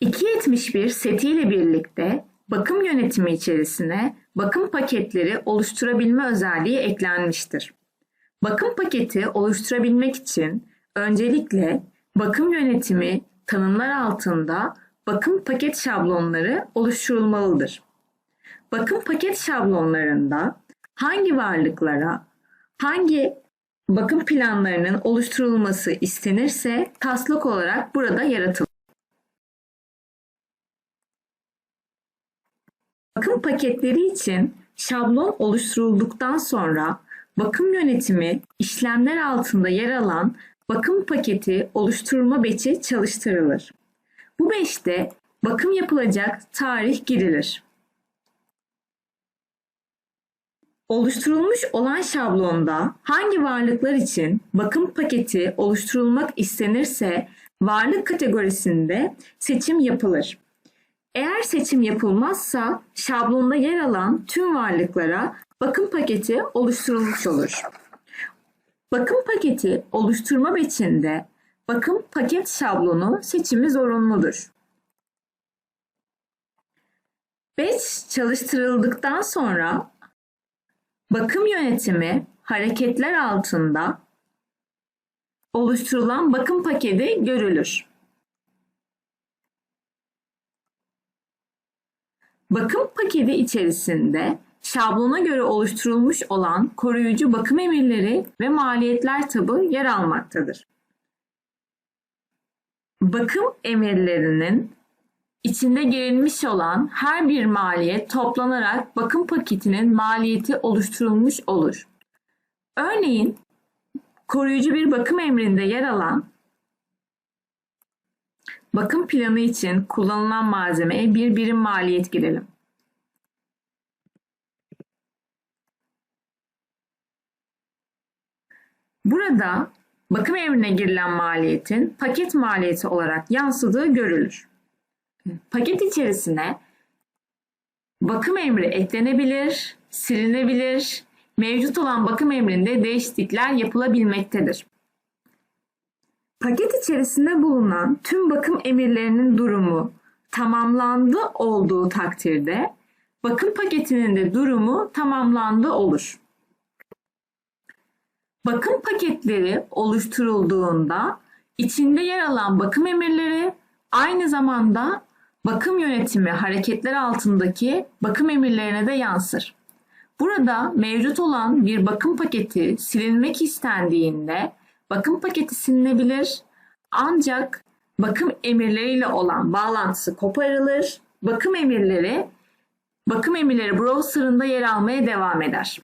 271 setiyle birlikte bakım yönetimi içerisine bakım paketleri oluşturabilme özelliği eklenmiştir. Bakım paketi oluşturabilmek için öncelikle bakım yönetimi tanımlar altında bakım paket şablonları oluşturulmalıdır. Bakım paket şablonlarında hangi varlıklara, hangi bakım planlarının oluşturulması istenirse taslak olarak burada yaratılır. Bakım paketleri için şablon oluşturulduktan sonra bakım yönetimi işlemler altında yer alan bakım paketi oluşturma beçi çalıştırılır. Bu beşte bakım yapılacak tarih girilir. Oluşturulmuş olan şablonda hangi varlıklar için bakım paketi oluşturulmak istenirse varlık kategorisinde seçim yapılır. Eğer seçim yapılmazsa şablonda yer alan tüm varlıklara bakım paketi oluşturulmuş olur. Bakım paketi oluşturma biçiminde bakım paket şablonu seçimi zorunludur. Batch çalıştırıldıktan sonra bakım yönetimi hareketler altında oluşturulan bakım paketi görülür. Bakım paketi içerisinde şablona göre oluşturulmuş olan koruyucu bakım emirleri ve maliyetler tabı yer almaktadır. Bakım emirlerinin içinde girilmiş olan her bir maliyet toplanarak bakım paketinin maliyeti oluşturulmuş olur. Örneğin koruyucu bir bakım emrinde yer alan bakım planı için kullanılan malzemeye bir birim maliyet girelim. Burada bakım emrine girilen maliyetin paket maliyeti olarak yansıdığı görülür. Paket içerisine bakım emri eklenebilir, silinebilir, mevcut olan bakım emrinde değişiklikler yapılabilmektedir. Paket içerisinde bulunan tüm bakım emirlerinin durumu tamamlandı olduğu takdirde bakım paketinin de durumu tamamlandı olur. Bakım paketleri oluşturulduğunda içinde yer alan bakım emirleri aynı zamanda bakım yönetimi hareketler altındaki bakım emirlerine de yansır. Burada mevcut olan bir bakım paketi silinmek istendiğinde bakım paketi silinebilir ancak bakım emirleriyle olan bağlantısı koparılır. Bakım emirleri bakım emirleri browser'ında yer almaya devam eder.